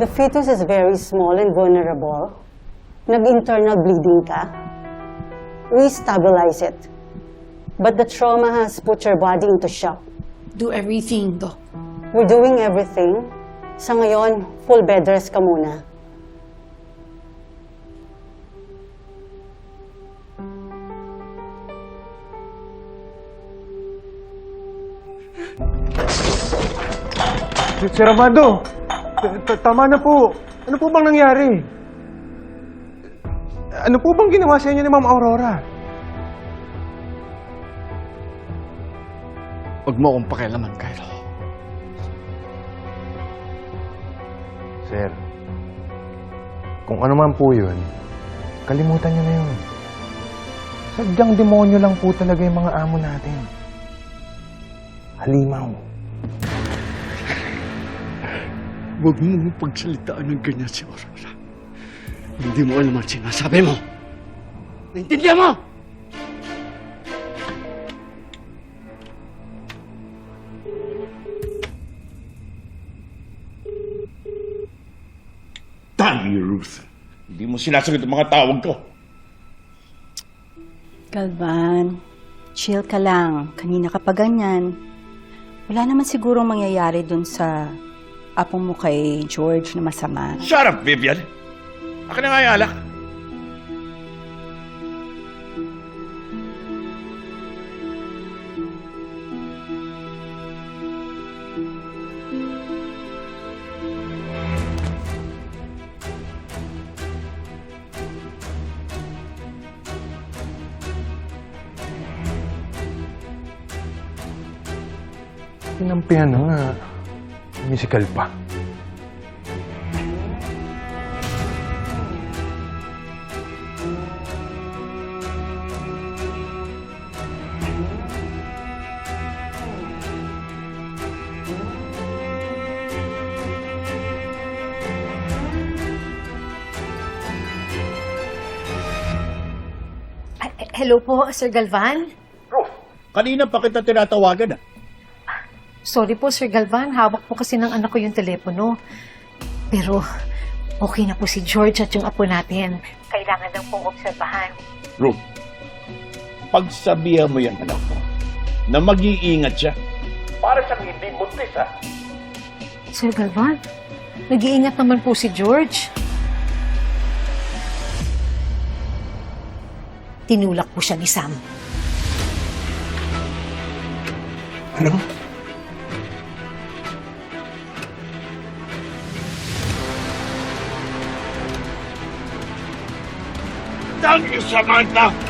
The fetus is very small and vulnerable. Nag-internal bleeding ka. We stabilize it. But the trauma has put your body into shock. Do everything, Doc. We're doing everything. Sa ngayon, full bed rest ka muna. Sir Amado, tama na po. Ano po bang nangyari? Ano po bang ginawa sa inyo ni Ma'am Aurora? Huwag mo akong pakialaman, Kylo. Sir, kung ano man po yun, kalimutan nyo na yun. Sadyang demonyo lang po talaga yung mga amo natin. Halimaw. Huwag mo pagsalitaan ng ganyan si Aurora. Hindi mo alam ang sinasabi mo. Naintindihan mo? Dami, Ruth. Hindi mo sinasagot ang mga tawag ko. Galvan, chill ka lang. Kanina ka pa ganyan. Wala naman sigurong mangyayari dun sa apo mo kay George na masama. Shut up, Vivian. Akin na nga yung alak. Tinampihan na nga. Musical pa. Hello po, Sir Galvan. Kanina pa kita tinatawagan ah. Sorry po, Sir Galvan. Hawak po kasi ng anak ko yung telepono. Pero okay na po si George at yung apo natin. Kailangan lang pong obserbahan. Ruth, pagsabihan mo yan anak mo na mag-iingat siya. Para siyang hindi buntis ah. Sir Galvan, nag-iingat naman po si George. Tinulak po siya ni Sam. Ano? Danke, Samantha.